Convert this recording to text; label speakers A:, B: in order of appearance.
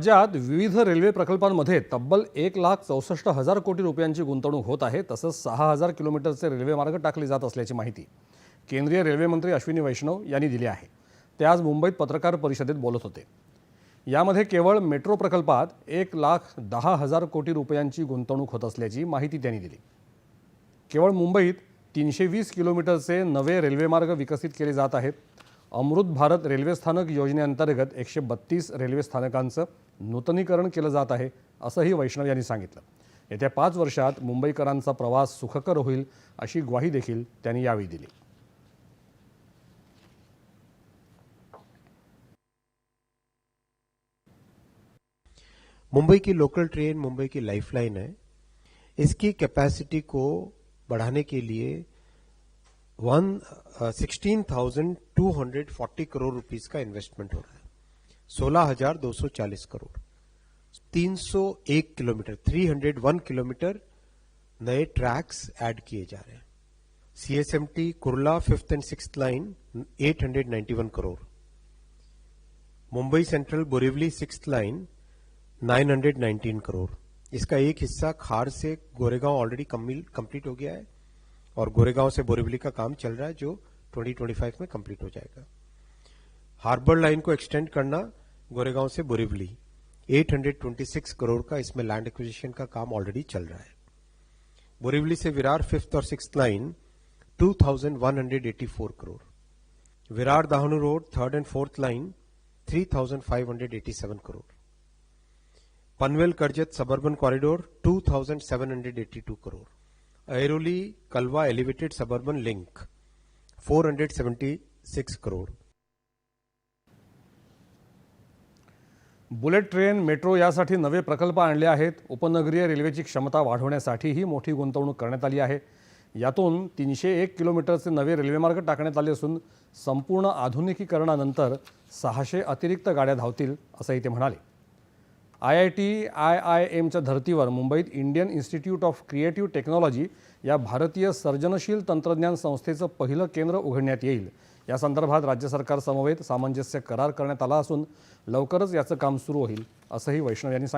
A: राज्यात विविध रेल्वे प्रकल्पांमध्ये तब्बल एक लाख चौसष्ट हजार कोटी रुपयांची गुंतवणूक होत आहे तसंच सहा हजार किलोमीटरचे रेल्वे मार्ग टाकले जात असल्याची माहिती केंद्रीय रेल्वेमंत्री अश्विनी वैष्णव यांनी दिली आहे. ते आज मुंबईत पत्रकार परिषदेत बोलत होते. यामध्ये केवळ मेट्रो प्रकल्पात एक लाख दहा हजार कोटी रुपयांची गुंतवणूक होत असल्याची माहिती त्यांनी दिली. केवळ मुंबईत तीनशे वीस किलोमीटरचे नवे रेल्वेमार्ग विकसित केले जात आहेत. अमृत भारत रेल्वे स्थानक योजनेअंतर्गत एकशे बत्तीस रेल्वे स्थानकांचं नूतनीकरण केलं जात आहे असंही वैष्णव यांनी सांगितलं. येत्या पाच वर्षात मुंबईकरांचा प्रवास सुखकर होईल अशी ग्वाही देखील त्यांनी यावेळी दिली.
B: मुंबई की लोकल ट्रेन मुंबई की लाइफलाइन है। इसकी कैपेसिटी को बढ़ाने के लिए one sixteen thousand two hundred forty crore rupees का इन्वेस्टमेंट हो रहा है। सोलह हज़ार दो सौ चालीस करोड़ तीन सौ एक kilometre three hundred one kilometre नए ट्रैक्स ऐड किए जा रहे हैं। CSMT Kurla fifth and six line eight hundred ninety one crore Mumbai Central Borivali six line 919 crore इसका एक हिस्सा खार से गोरेगांव ऑलरेडी कंप्लीट हो गया है। और गोरेगांव से बोरिवली का काम चल रहा है, जो 2025 में कंप्लीट हो जाएगा। हार्बर लाइन को एक्सटेंड करना गोरेगांव से बोरिवली। 826 करोड़ का इसमें लैंड एक्विजिशन का काम ऑलरेडी चल रहा है। बोरिवली से विरार फिफ्थ और six line 2184 crore Virar Dahanu road third and fourth line 3587 crore Panvel, Karjat suburban corridor 2782 crore Airoli Kalwa elevated suburban link 476 crore
A: bullet train metro यासाठी नवे प्रकल्प आणले आहेत. उपनगरीय रेल्वेची क्षमता वाढवण्यासाठीही मोठी गुंतवणूक करण्यात आली आहे. यातून तीनशे एक किलोमीटरचे नवे रेल्वेमार्ग टाकण्यात आले असून संपूर्ण आधुनिकीकरणानंतर सहाशे अतिरिक्त गाड्या धावतील असंही ते म्हणाले. I I T I I एमच्या धर्तीवर मुंबईत Indian Institute of Creative Technology या भारतीय सर्जनशील तंत्रज्ञान संस्थेचं पहिलं केंद्र उघडण्यात येईल. या संदर्भात राज्य सरकार समवेत सामंजस्य करार करण्यात आला असून लवकरच याचं काम सुरू होईल असंही वैष्णव यांनी सांगितलं.